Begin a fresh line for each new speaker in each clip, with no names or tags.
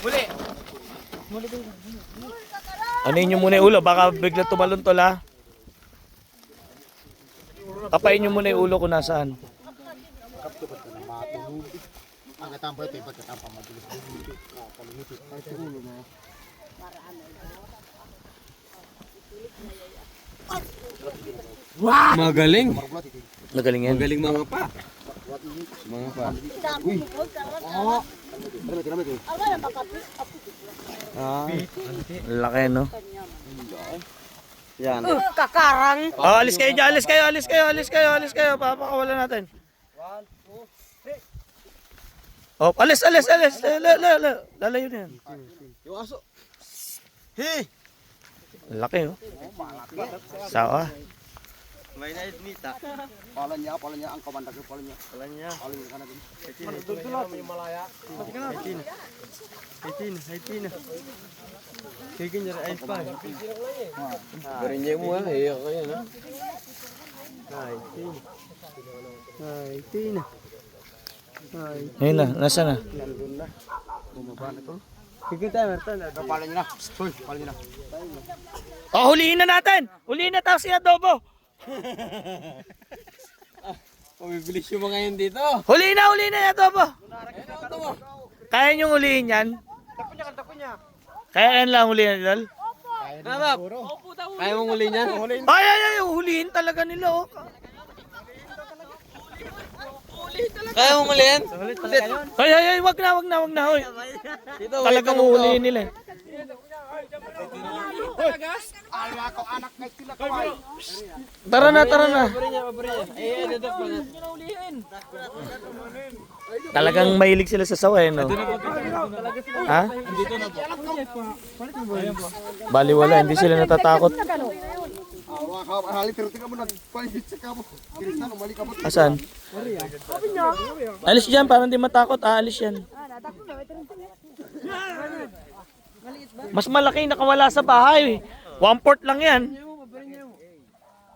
Muli.
Ano nyo muna yung ulo? Baka bigla tumalon tol ha. Kapain nyo muna yung ulo kung nasaan.
Ang katampo ito, iba't katampo mabilis.
Magaling.
Nagaling yan.
Magaling mga pa. Mga pa. Ah,
Laki no?
yan.
Kakarang.
Oh, alis kayo dyan, alis kayo, alis kayo, alis kayo, alis kayo. Papakawalan natin. Oh, alis, alis, alis. Lala, lala. Lalayo na yan.
Yung aso. Hey!
Laki oh. Sawa.
May nais mita.
Pala niya, pala niya, ang kamandag ko, pala niya.
Wala niya.
Pala niya ka na din.
May malaya. Hitin. Hitin niya ay pa. Pero niya mo ah. Iya kayo na. Hitin. Hitin.
Ayun na, nasa na?
Hitin tayo, Merton.
Pala niya na. Pala niya na.
Oh, huliin na natin! Huliin na tayo si Adobo!
Pumibilis yung mga yun dito.
Huliin na, huliin na yung Adobo! Kaya niyong huliin yan? Kaya yan lang huliin nila?
Harap. Kaya mong uli niyan?
Ay, ay, ay, huliin talaga nila oh.
Kaya mong uli yan?
Ay, ay, ay, wag na, wag na, wag na, hoy.
Dito,
Talagang huhuliin nila eh. Tara na, tara na. Talagang mahilig sila sa sawa eh, no? Ha? Bali wala, hindi sila natatakot. Asan? Alis dyan, para hindi matakot. Aalis yan. Mas malaki nakawala sa bahay. One port lang yan.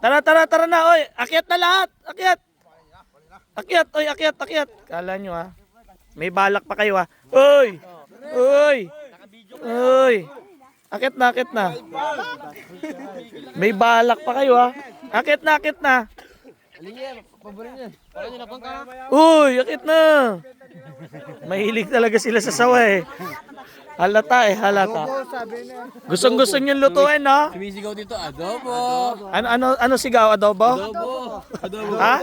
Tara, tara, tara na. Oy, akyat na lahat. Akyat. Akyat, oy, akyat, akyat. Kala nyo ha. May balak pa kayo ha. Oy! Oy! Oy! Akyat na, akyat na. May balak pa kayo ha. Na, akyat na.
Niya na.
Uy, akit na. Mahilig talaga sila sa sawa eh. Halata eh, halata. Gustong gusto nyo lutuin, no?
Sumisigaw dito, adobo.
Ano, ano, ano sigaw, adobo?
Adobo. Adobo.
Ha?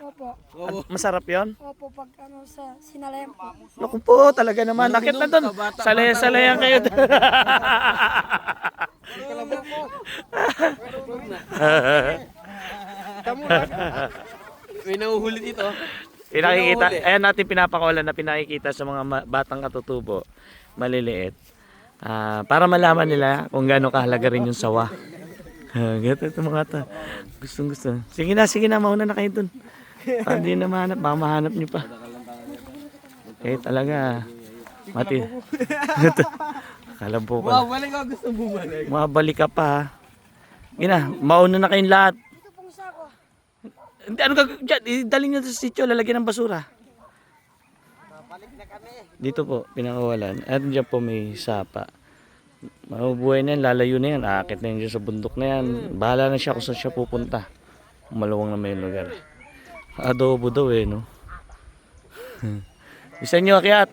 Opo.
Ad- Masarap yon.
Opo, pag ano sa sinalem.
Naku po, talaga naman. Nakit na doon. Salaya-salayan kayo doon.
May nahuhuli dito.
pinakikita, ayan natin pinapakawalan na pinakikita sa mga ma- batang katutubo, maliliit. Ah, para malaman nila kung gaano kahalaga rin yung sawa. Ah, Ganito ito mga ta. Gustong gusto. Sige na, sige na, mauna na kayo dun. Para hindi na mahanap, baka mahanap niyo pa. Eh talaga, mati. Kalabo ka.
Wow, wala ka gusto bumalik.
Mabalik ka pa. Gina, mauna na kayong lahat.
Ito pong sako.
Hindi, ano gagawin dyan? Idalhin nyo sa sityo, lalagyan ng basura. Dito po, pinakawalan. At dyan po may sapa. Mabubuhay na yan, lalayo na yan. Aakit na yan dyan sa bundok na yan. Bahala na siya kung saan siya pupunta. Maluwang na may lugar. Adobo daw eh, no? Isa nyo, akyat.